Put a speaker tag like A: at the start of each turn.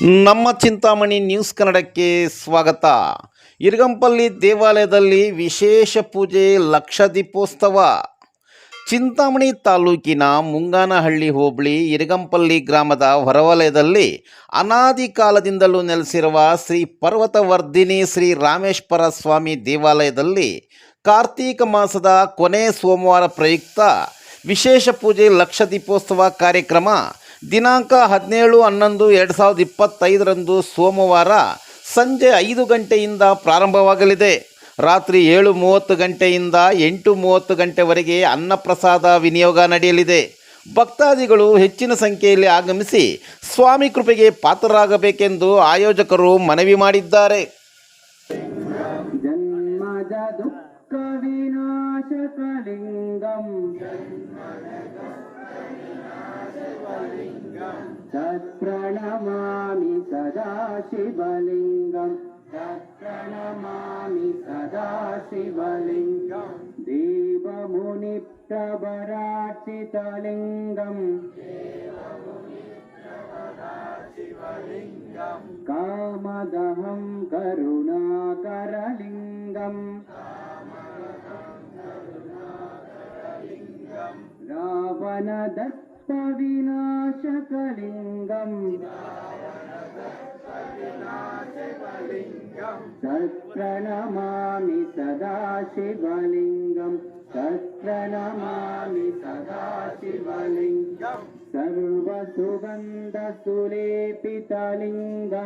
A: ನಮ್ಮ ಚಿಂತಾಮಣಿ ನ್ಯೂಸ್ ಕನ್ನಡಕ್ಕೆ ಸ್ವಾಗತ. ಇರಗಂಪಲ್ಲಿ ದೇವಾಲಯದಲ್ಲಿ ವಿಶೇಷ ಪೂಜೆ ಲಕ್ಷ ದೀಪೋತ್ಸವ ಚಿಂತಾಮಣಿ ತಾಲೂಕಿನ ಮುಂಗಾನಹಳ್ಳಿ ಹೋಬಳಿ ಇರಗಂಪಲ್ಲಿ ಗ್ರಾಮದ ಹೊರವಲಯದಲ್ಲಿ ಅನಾದಿ ಕಾಲದಿಂದಲೂ ನೆಲೆಸಿರುವ ಶ್ರೀ ಪರ್ವತವರ್ಧಿನಿ ಶ್ರೀ ರಾಮೇಶ್ವರ ಸ್ವಾಮಿ ದೇವಾಲಯದಲ್ಲಿ ಕಾರ್ತೀಕ ಮಾಸದ ಕೊನೆ ಸೋಮವಾರ ಪ್ರಯುಕ್ತ ವಿಶೇಷ ಪೂಜೆ ಲಕ್ಷ ದೀಪೋತ್ಸವ ಕಾರ್ಯಕ್ರಮ ದಿನಾಂಕ ಹದಿನೇಳು, ಹನ್ನೊಂದು, ಎರಡು ಸಾವಿರದ ಇಪ್ಪತ್ತೈದರಂದು ಸೋಮವಾರ ಸಂಜೆ ಐದು ಗಂಟೆಯಿಂದ ಪ್ರಾರಂಭವಾಗಲಿದೆ. ರಾತ್ರಿ ಏಳು ಮೂವತ್ತು ಗಂಟೆಯಿಂದ ಎಂಟು ಮೂವತ್ತು ಗಂಟೆವರೆಗೆ ಅನ್ನಪ್ರಸಾದ ವಿನಿಯೋಗ ನಡೆಯಲಿದೆ. ಭಕ್ತಾದಿಗಳು ಹೆಚ್ಚಿನ ಸಂಖ್ಯೆಯಲ್ಲಿ ಆಗಮಿಸಿ ಸ್ವಾಮಿ ಕೃಪೆಗೆ ಪಾತ್ರರಾಗಬೇಕೆಂದು ಆಯೋಜಕರು ಮನವಿ ಮಾಡಿದ್ದಾರೆ.
B: ಜನ್ಮದ ದುಃಖ ವಿನಾಶಕಲಿಂಗಂ. तत्प्रणमामि सदा शिवलिङ्गम् तत्प्रणमामि सदा शिवलिङ्गम् देवमुनिप्रवरार्चितलिङ्गम् कामदहं करुणाकरलिङ्गम् विनाशकलिङ्गम् तत्र नमामि सदा शिवलिङ्गम्। तत्र नमामि सदा शिवलिङ्गम्। सर्वसुगन्धसुलेपितलिङ्गम्।